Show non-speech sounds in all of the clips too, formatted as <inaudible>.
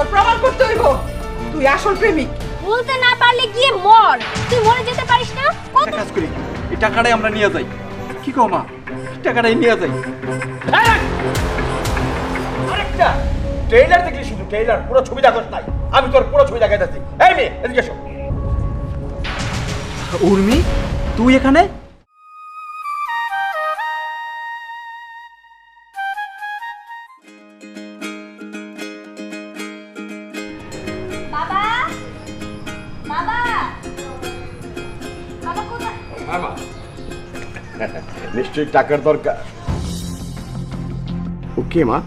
তোর প্রমাণ করতে হইব। তুই আসল প্রেমিক। বলতে না পারলে গিয়ে মর। তুই মরে যেতে পারিস না? কত কাজ করি এই টাকাটাই আমরা নিয়ে যাই। কি কো মা? টাকাটাই নিয়ে যাই। আরেকটা! ট্রেইলার দেখলি শুধু? ট্রেইলার পুরো ছবি দেখাস নাই। আমি তোর পুরো ছবি দেখাইতেছি। এই মেয়ে এদিকে এসো। উর্মি তুই এখানে? <laughs> নিশ্চয়ই টাকার দরকার। ওকে মা।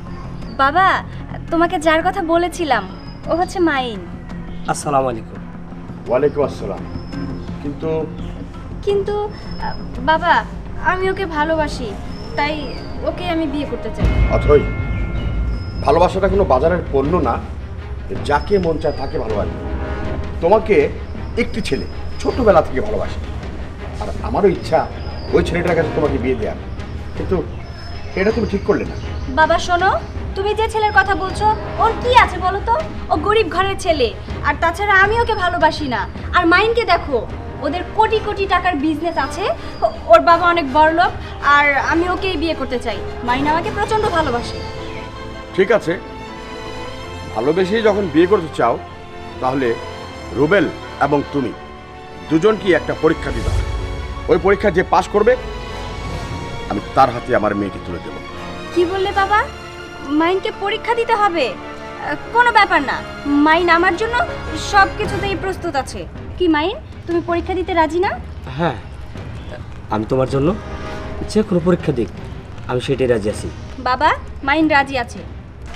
বাবা তোমাকে যার কথা বলেছিলাম ও হচ্ছে মাইন। আসসালামু আলাইকুম। ওয়ালাইকুম আসসালাম। কিন্তু কিন্তু আহ, বাবা আমি ওকে ভালোবাসি তাই ওকে আমি বিয়ে করতে চাই। অথই ভালোবাসাটা কোনো বাজারের পণ্য না যাকে মন চায় তাকে ভালোবাসে। তোমাকে একটি ছেলে ছোটবেলা থেকে ভালোবাসে। আর আমারও ইচ্ছা ওই ছেলেটার কাছে তোমাকে বিয়ে দেওয়ার কিন্তু এটা তুমি ঠিক করলে না। বাবা শোনো তুমি যে ছেলের কথা বলছো ওর কি আছে বলো তো? ও গরিব ঘরের ছেলে আর তাছাড়া আমি ওকে ভালোবাসি না। আর মাইনকে দেখো ওদের কোটি কোটি টাকার বিজনেস আছে ওর বাবা অনেক বড় লোক আর আমি ওকেই বিয়ে করতে চাই। মাইন আমাকে প্রচণ্ড ভালোবাসে। ঠিক আছে। ভালোবেসেই যখন বিয়ে করতে চাও তাহলে রুবেল এবং তুমি দুজনকেই একটা পরীক্ষা দিতে হবে ওই পরীক্ষা যে পাশ করবে আমি তার হাতে আমার মেয়েকে তুলে দেবো। কি বললে বাবা? মাইনকে পরীক্ষা দিতে হবে? কোনো ব্যাপার না। মাইন আমার জন্য সব কিছুতেই প্রস্তুত আছে। কি মাইন? তুমি পরীক্ষা দিতে রাজি না? হ্যাঁ আমি তোমার জন্য যে কোনো পরীক্ষা দিক আমি সেটাই রাজি আছি। বাবা মাইন রাজি আছে।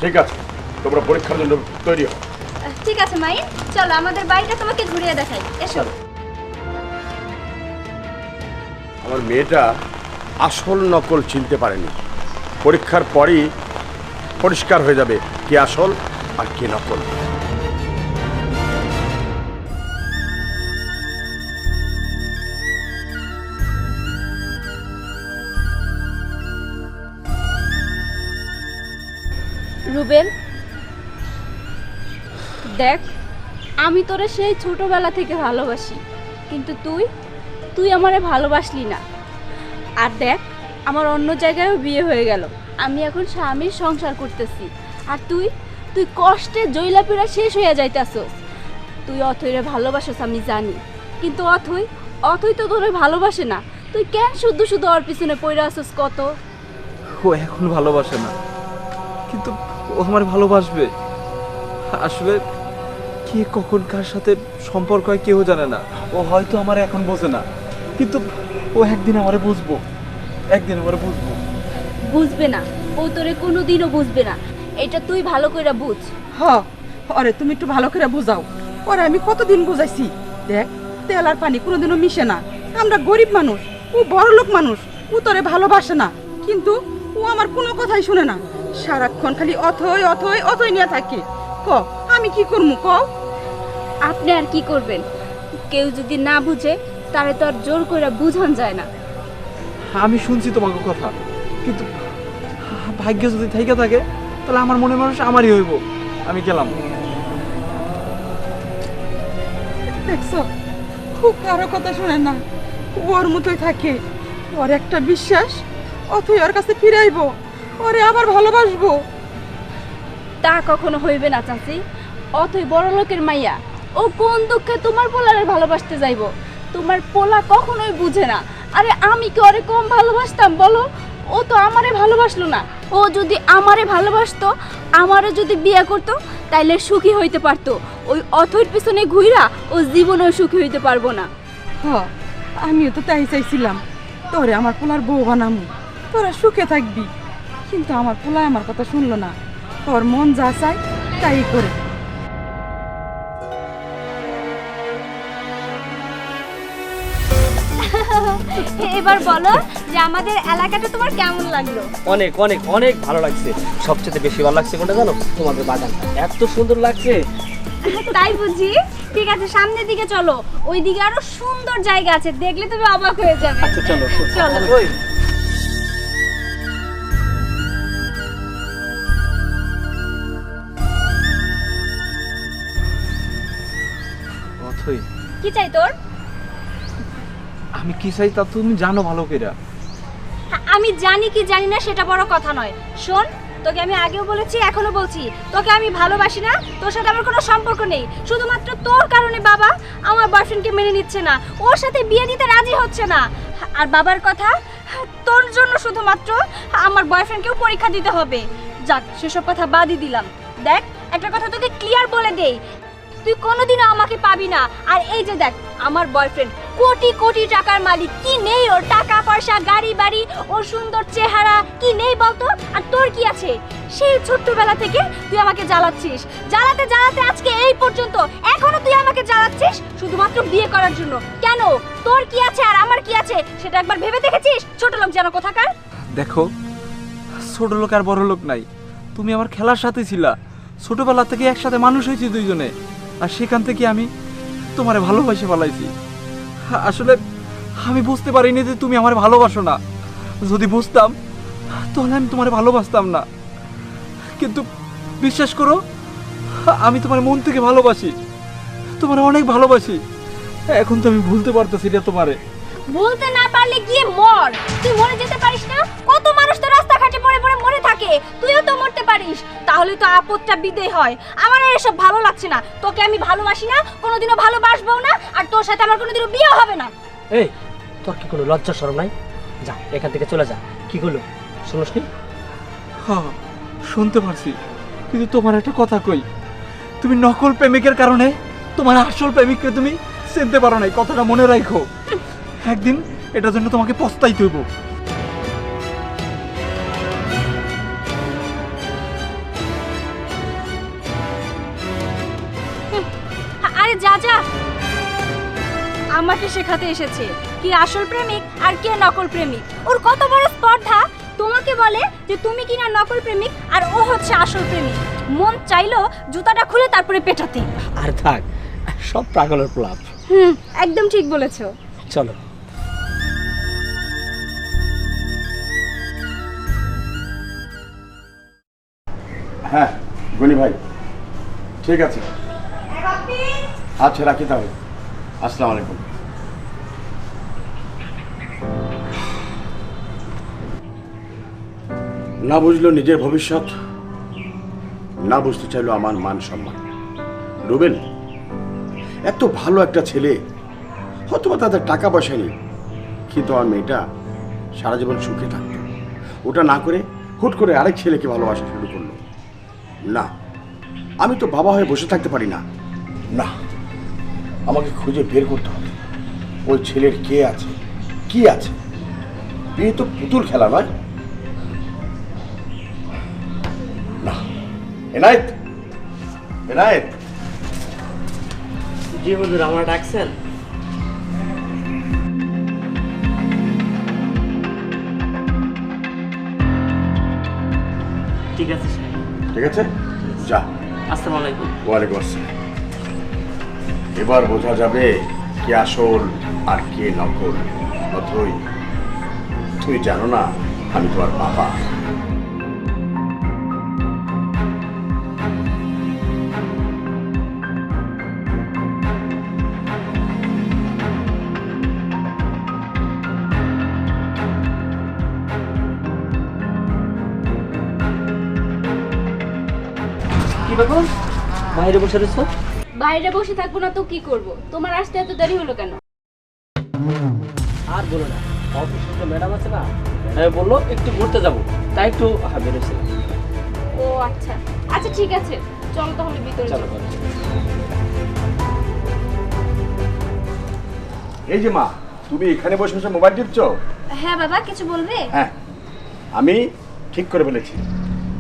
ঠিক আছে তোমরা পরীক্ষার জন্য তৈরি হও। ঠিক আছে মাইন। চলো আমাদের বাড়িটা তোমাকে ঘুরিয়ে দেখাই। এসো। আমার মেয়েটা আসল নকল চিনতে পারেনি। পরীক্ষার পরই পরিষ্কার হয়ে যাবে কে আসল আর কে নকল। রুবেল, দেখ, আমি তোরে সেই ছোটবেলা থেকে ভালোবাসি, কিন্তু তুই তুই আমারে ভালোবাসলি না। আর দেখ, আমার অন্য জায়গায়ও বিয়ে হয়ে গেল। আমি এখন স্বামীর সংসার করতেছি। আর তুই তুই কষ্টে জৈলাপিরা শেষ হয়ে যাইতাছস তুই অথইরে ভালোবাসস, আমি জানি। কিন্তু অথই অথই তো তোরে ভালোবাসে না। তুই কেন শুধু শুধু ওর পিছনে পড়ে আসস কত? ও এখন ভালোবাসে না। কিন্তু ও আমার ভালোবাসবে। আসলে কে কখন কার সাথে সম্পর্ক হয় কেউ জানে না। ও হয়তো আমার এখন বোঝে না। কিন্তু ও একদিন আমারে বুঝব। একদিন আমারে বুঝব। বুঝবে না। ও তোরে কোনোদিনও বুঝবে না। এটা তুই ভালো করে বুঝ। হ আরে তুমি একটু ভালো করে বোঝাও। ওরে আমি কতদিন বুঝাইছি? দেখ তেল আর পানি কোনোদিনও মিশে না। আমরা গরিব মানুষ ও বড় লোক মানুষ ও তোরে ভালোবাসে না। কিন্তু ও আমার কোনো কথাই শুনে না। সারাক্ষণ খালি অথই অথই অথই নিয়ে থাকে। ক আমি কি করব ক আপনি আর কি করবেন? কেউ যদি না বুঝে তারে তো আর জোর করে বুঝান যায় না। আমি শুনছি তোমাকে কথা কিন্তু ভাগ্য যদি থেকে থাকে তাহলে আমার মনে মানুষ আমারই হইব। আমি গেলাম। দেখছ খুব কারও কথা শুনে না। ওর মতোই থাকে। ওর একটা বিশ্বাস অথই ওর কাছে ফিরাইবো। ওরে আবার ভালোবাসবো। তা কখনো হইবে না চাচি। অথই বড় লোকের মাইয়া ও কোন দুঃখে তোমার পোলারে ভালোবাসতে যাইব? তোমার পোলা কখনোই বুঝে না। আরে আমি কি ওরে কম ভালোবাসতাম বলো? ও তো আমারে ভালোবাসলো না। ও যদি আমারে ভালোবাসতো আমারে যদি বিয়ে করতো, তাইলে সুখী হইতে পারতো। ওই অথৈর পিছনে ঘুইরা ও জীবনেও সুখী হইতে পারব না। হ, আমিও তো তাই চাইছিলাম। তোরে আমার পোলার বউ বানামু। তোরা সুখে থাকবি। কিন্তু আমার পোলা আমার কথা শুনলো না। তোর মন যা চায়, তাই করে। এবার বলো যে আমাদের এলাকাটা তোমার কেমন লাগল? অনেক অনেক অনেক ভালো লাগছে। সবচেয়ে বেশি ভালো লাগছে কোনটা জানো? তোমাদের বাগানটা। এত সুন্দর লাগছে। তাই বুঝি? ঠিক আছে সামনের দিকে চলো। ওই দিকে আরও সুন্দর জায়গা আছে। দেখলে তুমি অবাক হয়ে যাবে। আচ্ছা চলো চলো। কি চাই তোর? আমি কি চাই তা তুমি জানো ভালো করে হ্যাঁ, আমি জানি কি জানি না সেটা বড় কথা নয়। শোন তোকে আমি আগেও বলেছি এখনও বলছি। তোকে আমি ভালোবাসি না তোর সাথে আমার কোনো সম্পর্ক নেই। শুধুমাত্র তোর কারণে বাবা আমার বয়ফ্রেন্ডকে মেনে নিচ্ছে না। ওর সাথে বিয়ে দিতে রাজি হচ্ছে না। আর বাবার কথা তোর জন্য শুধুমাত্র আমার বয়ফ্রেন্ডকেও পরীক্ষা দিতে হবে। যাক সেসব কথা বাদই দিলাম। দেখ একটা কথা তোকে ক্লিয়ার বলে দেই। তুই কোনোদিনও আমাকে পাবি না। আর এই যে দেখ, আমার বয়ফ্রেন্ড কোটি কোটি টাকার মালিক। কি নেই ওর? টাকা, পয়সা, গাড়ি, বাড়ি, ওর সুন্দর চেহারা, কি নেই বলতো? আর তোর কি আছে? সেই ছোট্টবেলা থেকে তুই আমাকে জ্বালাচ্ছিস। জ্বালাতে জ্বালাতে আজকে এই পর্যন্ত। এখনও তুই আমাকে জ্বালাচ্ছিস শুধুমাত্র বিয়ে করার জন্য। কেন? তোর কি আছে আর আমার কি আছে? সেটা একবার ভেবে দেখেছিস? ছোট লোক যেন কোথাকার? দেখো, ছোট লোক আর বড় লোক নাই। তুমি আমার খেলার সাথে ছিলা। ছোটবেলা থেকে একসাথে মানুষ হয়েছি দুইজনে। আর সেখান থেকে আমি তোমারে ভালোবাসে ফেলাইছি আসলে আমি বুঝতে পারিনি যে তুমি আমার ভালোবাসো না। যদি বুঝতাম, তাহলে আমি তোমারে ভালোবাসতাম না। কিন্তু বিশ্বাস করো, আমি তোমার মন থেকে ভালোবাসি। তোমার অনেক ভালোবাসি। এখন তো আমি ভুলতে পারতেছি না তোমারে। বলতে না পারলে গিয়ে মর। তুই মরে যেতে পারিস না। কত থাকে তুইও তো মরতে পারিস। তাহলে তো আপদটা বিদেয় হয়। আমার আর এসব ভালো লাগছে না। তোকে আমি ভালোবাসি না কোনোদিনও ভালোবাসবো না আর তোর সাথে আমার কোনোদিনও বিয়ে হবে না। এই তোর কি কোনো লজ্জা সরম নাই? যা এখান থেকে চলে যা। কি হলো? শুনোস নি? হ্যাঁ শুনতে পারছি। কিন্তু তোমার একটা কথা কই। তুমি নকল প্রেমিকের কারণে তোমার আসল প্রেমিককে তুমি চিনতে পারো নাই। কথাটা মনে রাখো। একদিন এটার জন্য তোমাকে পস্তাইতে হইব। আমাকে শেখাতে এসেছে কি আসল প্রেমিক আর কে নকল প্রেমিক। ওর কত বড় স্পর্ধা? তোমাকে বলে যে তুমি কিনা নকল প্রেমিক আর ও হচ্ছে আসল প্রেমিক। মন চাইলো জুতাটা খুলে তারপরে পেটাতে। আর থাক সব পাগলের প্লাব হুম একদম ঠিক বলেছ। চলো। হ্যাঁ গনি ভাই ঠিক আছে। আচ্ছা রাখি তাহলে। আসসালামু আলাইকুম। না বুঝলো নিজের ভবিষ্যৎ, না বুঝতে চাইলো আমার মান সম্মান। রুবেন এত ভালো একটা ছেলে হয়তো তাদের টাকা পয়সা নেই, কিন্তু আমার মেয়েটা সারা জীবন সুখে থাকতো। ওটা না করে হুট করে আরেক ছেলেকে ভালোবাসা শুরু করল। না, আমি তো বাবা হয়ে বসে থাকতে পারি না। না, আমাকে খুঁজে বের করতে হবে। ওই ছেলের কে আছে, কি আছে? বিয়ে তো পুতুল খেলা নয়। এনায়েত এনায়েত। জি হুজুর আমার ডাকছেন। ঠিক আছে ঠিক আছে? যা। আসসালামু আলাইকুম। ওয়ালাইকুম আসসালাম। এবার বোঝা যাবে কে আসল আর কে নকল। অথই তুই জানো না আমি তোমার বাবা। বাইরে বসে রয়েছো? বাইরে বসে থাকব না তো কি করব? তোমার আসতে এত দেরি হলো কেন? আর বলো না অফিসে তো ম্যাডাম আছে না? বলল একটু ঘুরতে যাব তাই একটু হ্যাঁ বেরোছিলাম ও আচ্ছা। আচ্ছা ঠিক আছে। চলো তাহলে ভিতরে চলো। এই যে মা তুমি এখানে বসে বসে মোবাইল টিপছো? হ্যাঁ বাবা কিছু বলবে? হ্যাঁ আমি ঠিক করে ফেলেছি।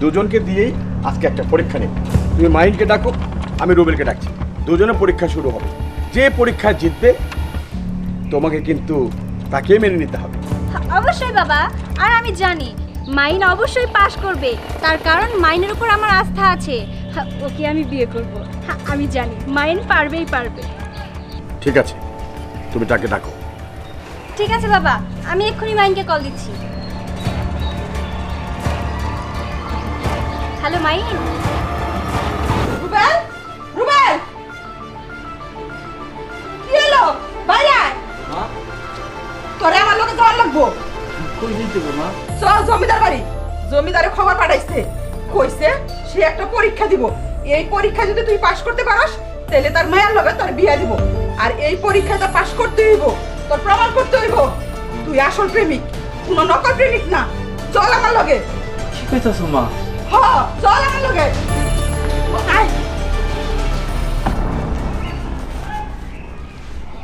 দুজনকে দিয়েই আজকে একটা পরীক্ষা নেব। তুমি মাইন্ডকে ডাকো আমি রুবেলকে ডাকছি। দুজনে পরীক্ষা শুরু হবে। যে পরীক্ষা জিতবে তোমাকে কিন্তু তাকে মেনে নিতে হবে। অবশ্যই বাবা আর আমি জানি মাইন অবশ্যই পাশ করবে। তার কারণ মাইনের উপর আমার আস্থা আছে। ওকে আমি বিয়ে করব। আমি জানি মাইন পারবেই পারবে। ঠিক আছে তুমি তাকে ডাকো। ঠিক আছে বাবা আমি এক্ষুনি মাইনকে কল দিচ্ছি। হ্যালো মাইন? দেবো মা? চল জমিদার বাড়ি। জমিদারে খবর পাঠাইছে। কইছে সে একটা পরীক্ষা দিব। এই পরীক্ষা যদি তুই পাশ করতে পারস তাহলে তার মায়ের লগে তোর বিয়া দিব। আর এই পরীক্ষাটা পাশ করতে হইব তোর প্রমাণ করতে হইব। তুই আসল প্রেমিক কোনো নকল প্রেমিক না। চল আমার লগে। কি কইতাছো মা? হ চল আমার লগে। আয়।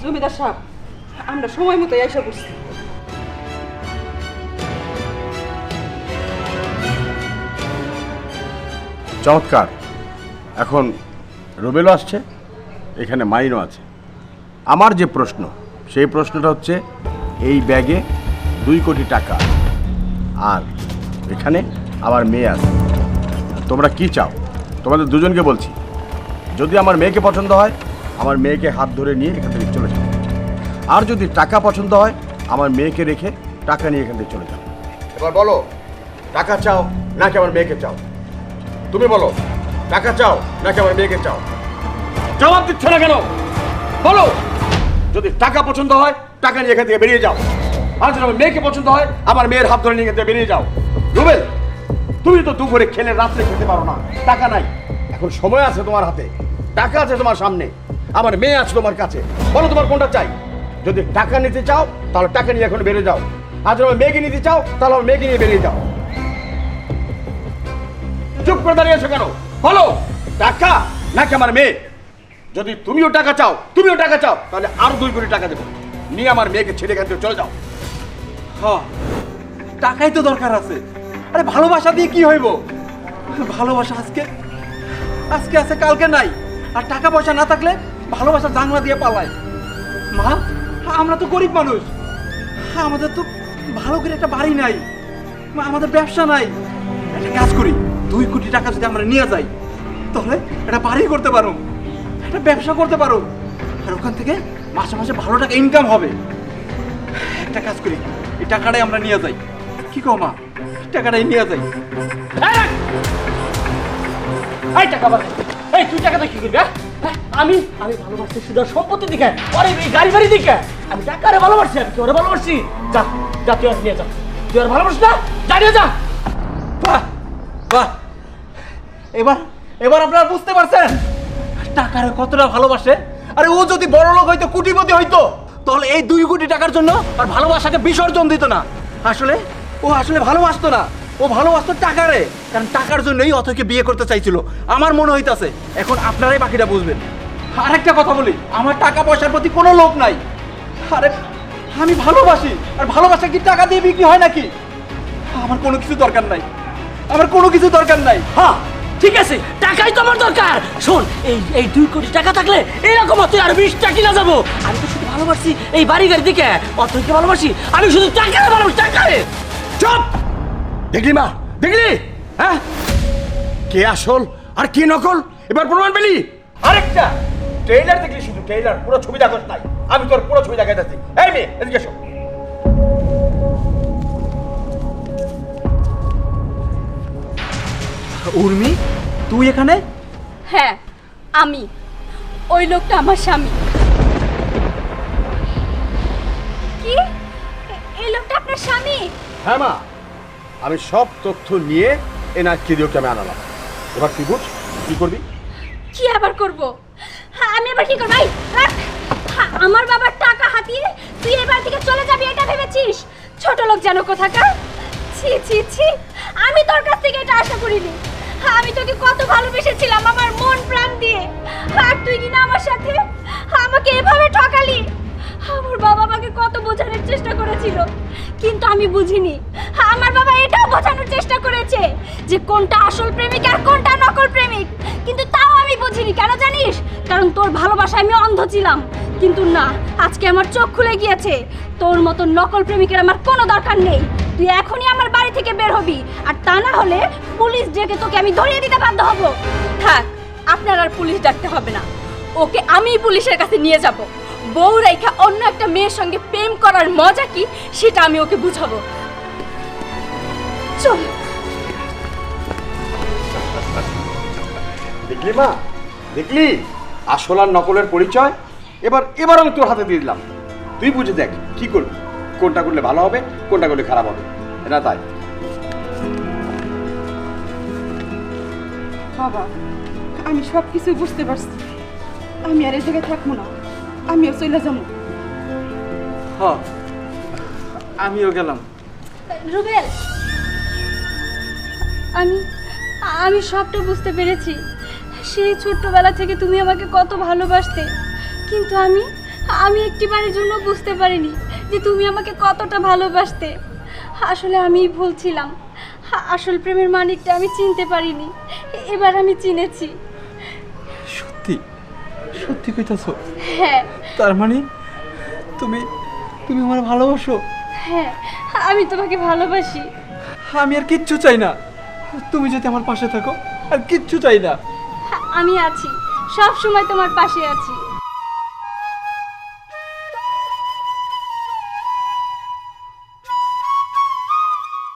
জমিদার সাহেব আমরা সময় মতো এসে করছি চমৎকার। এখন রুবেলও আসছে, এখানে মাইনও আছে। আমার যে প্রশ্ন, সেই প্রশ্নটা হচ্ছে, এই ব্যাগে দুই কোটি টাকা আর এখানে আমার মেয়ে আছে। তোমরা কি চাও? তোমাদের দুজনকে বলছি। যদি আমার মেয়েকে পছন্দ হয়, আমার মেয়েকে হাত ধরে নিয়ে এখান থেকে চলে যাও। আর যদি টাকা পছন্দ হয়, আমার মেয়েকে রেখে টাকা নিয়ে এখান থেকে চলে যাও। এবার বলো, টাকা চাও নাকি আমার মেয়েকে চাও? তুমি বলো, টাকা চাও নাকি আমার মেয়েকে চাও? জবাব দিচ্ছ না কেন? বলো, যদি টাকা পছন্দ হয়, টাকা নিয়ে এখান থেকে বেরিয়ে যাও। আর যদি আমার মেয়েকে পছন্দ হয়, আমার মেয়ের হাত ধরে নিয়ে এখান থেকে বেরিয়ে যাও। রুবেল, তুমি তো দুপুরে খেলে, রাত্রে খেতে পারো না। টাকা নাই। এখন সময় আছে তোমার হাতে। টাকা আছে তোমার সামনে। আমার মেয়ে আছে তোমার কাছে। বলো তোমার কোনটা চাই? যদি টাকা নিতে চাও, তাহলে টাকা নিয়ে এখন বেরিয়ে যাও। আর যদি মেয়েকে নিতে চাও, তাহলে আমার মেয়েকে নিয়ে বেরিয়ে যাও। চুপ করে দাঁড়িয়েছো কেন? বলো, টাকা নাকি আমার মেয়ে? যদি তুমিও টাকা চাও, তুমিও টাকা চাও, তাহলে আরও দুই কোটি টাকা দেবো। নিয়ে আমার মেয়েকে ছেড়ে থেকে চলে যাও। হ টাকাই তো দরকার আছে। আরে, ভালোবাসা দিয়ে কি হইব? ভালোবাসা আজকে আজকে আছে, কালকে নাই। আর টাকা পয়সা না থাকলে ভালোবাসা জাংলা দিয়ে পালায়। মা আমরা তো গরিব মানুষ। আমাদের তো ভালো করে একটা বাড়ি নাই, আমাদের ব্যবসা নাই। একটা কাজ করি, দুই কোটি টাকা যদি আমরা নিয়ে যাই, তাহলে একটা বাড়ি করতে পারো, একটা ব্যবসা করতে পারো। আর ওখান থেকে মাসে মাসে ভালো টাকা ইনকাম হবে। একটা কাজ করি, এই টাকাটাই আমরা নিয়ে যাই। কি কো মা? টাকাটাই নিয়ে যাই। এই টাকা এই, তুই টাকাটা কি করবি হ্যাঁ? হ্যাঁ? আমি আমি ভালোবাসছি শুধু সম্পত্তি দিকে আরে এই গাড়ি বাড়ি দিকে। আমি টাকারে ভালোবাসি, আমি ওরে ভালোবাসি। যা যা, তুই আর নিয়ে যা। তুই আর ভালোবাসিস না? যা যা। বাহ বাহ। এবার এবার আপনারা বুঝতে পারছেন টাকার কতটা ভালোবাসে। আরে ও যদি বড় লোক হইতো, কোটিপতি হইতো, তাহলে এই দুই কোটি টাকার জন্য আর ভালোবাসাকে বিসর্জন দিত না। আসলে, ও আসলে ভালোবাসতো না। ও ভালোবাসতো টাকারে। কারণ টাকার জন্যই অথকে বিয়ে করতে চাইছিল। আমার মনে হইতাছে, এখন আপনারাই বাকিটা বুঝবেন। আরেকটা কথা বলি, আমার টাকা পয়সার প্রতি কোনো লোভ নাই। আরে, আমি ভালোবাসি, আর ভালোবাসা কি টাকা দিয়ে বিক্রি হয় নাকি? আমার কোনো কিছু দরকার নাই। আমার কোনো কিছু দরকার নাই। হ্যাঁ ঠিক আছে, টাকাই তো আমার দরকার। শোন, এই এই দুই কোটি টাকা থাকলে এরকম তুই আর বিশটা কিনা যাব। আমি তো শুধু ভালোবাসি এই বাড়ি গাড়ি দিকে। অতকে ভালোবাসি, আমি শুধু টাকারে ভালোবাসি, টাকারে। চুপ! দেখলি মা? দেখলি? হ্যাঁ? কে আসল আর কে নকল? এবার প্রমাণ পেলি? আরেকটা! ট্রেইলার দেখলি শুধু ট্রেইলার। পুরো ছবি দেখাস নাই আমি তোর পুরো ছবি দেখাই যাচ্ছি এই মেয়ে এদিকে এসো। উর্মি তুই এখানে? হ্যাঁ আমি। ওই লোকটা আমার স্বামী। কি? এই লোকটা আপনার স্বামী? হ্যাঁ মা। আমি সব তথ্য নিয়ে এনার কিরিওকে আমি আনালাম। এবার তুই বুঝ কি করবি? কি আবার করব? হ্যাঁ, আমি আবার কি করব? রাখ। হ্যাঁ, আমার বাবার টাকা হাতিয়ে তুই এবার থেকে চলে যাবি এটা ভেবেছিস? ছোট লোক যেন কোথাকার। ছি ছি ছি আমি তোর কাছ থেকে এটা আশা করিনি। হ্যাঁ, আমি তোকে কত ভালোবেসেছিলাম আমার মন প্রাণ দিয়ে। আর তুই কিনা আমার সাথে? আমাকে এভাবে ঠকালি? আমার বাবা আমাকে কত বোঝানোর চেষ্টা করেছিল, কিন্তু আমি বুঝিনি। আমার বাবা এটাও বোঝানোর চেষ্টা করেছে যে কোনটা আসল প্রেমিক আর কোনটা নকল প্রেমিক। কিন্তু তাও আমি বুঝিনি, কেন জানিস? কারণ তোর ভালোবাসায় আমি অন্ধ ছিলাম। কিন্তু না, আজকে আমার চোখ খুলে গিয়েছে। তোর মতো নকল প্রেমিকের আমার কোনো দরকার নেই। তুই এখনই আমার বাড়ি থেকে বের হবি, আর তা না হলে পুলিশ ডেকে তোকে আমি ধরিয়ে দিতে বাধ্য হব। থাক, আপনার আর পুলিশ ডাকতে হবে না। ওকে আমি পুলিশের কাছে নিয়ে যাব। বউ রাইখা অন্য একটা মেয়ের সঙ্গে প্রেম করার মজা কি সেটা আমি ওকে বুঝাবো। চল। দেখলি মা? দেখলি? আসল আর নকলের পরিচয়? এবার এবার আমি তোর হাতে দিয়ে দিলাম। তুই বুঝে দেখ কি করবি? কোনটা করলে ভালো হবে কোনটা করলে খারাপ হবে? না তাই? বাবা আমি সব কিছু বুঝতে পারছি। আমি আর এই জায়গায় থাকব না। আমিও চলে যাব। হ আমিও গেলাম। রুবেল আমি আমি সবটা বুঝতে পেরেছি। সেই ছোট্টবেলা থেকে তুমি আমাকে কত ভালোবাসতে। কিন্তু আমি আমি একটিবারের জন্য বুঝতে পারিনি যে তুমি আমাকে কতটা ভালোবাসতে। আসলে আমিই ভুল ছিলাম। আসল প্রেমের মানিকটা আমি চিনতে পারিনি। এবার আমি চিনেছি। সত্যি? সত্যি কইতাছ? হ্যাঁ। তার মানে তুমি তুমি আমার ভালোবাসো? হ্যাঁ আমি তোমাকে ভালোবাসি। আমি আর কিচ্ছু চাই না। তুমি যদি আমার পাশে থাকো আর কিচ্ছু চাই না। আমি আছি সব সময় তোমার পাশে আছি।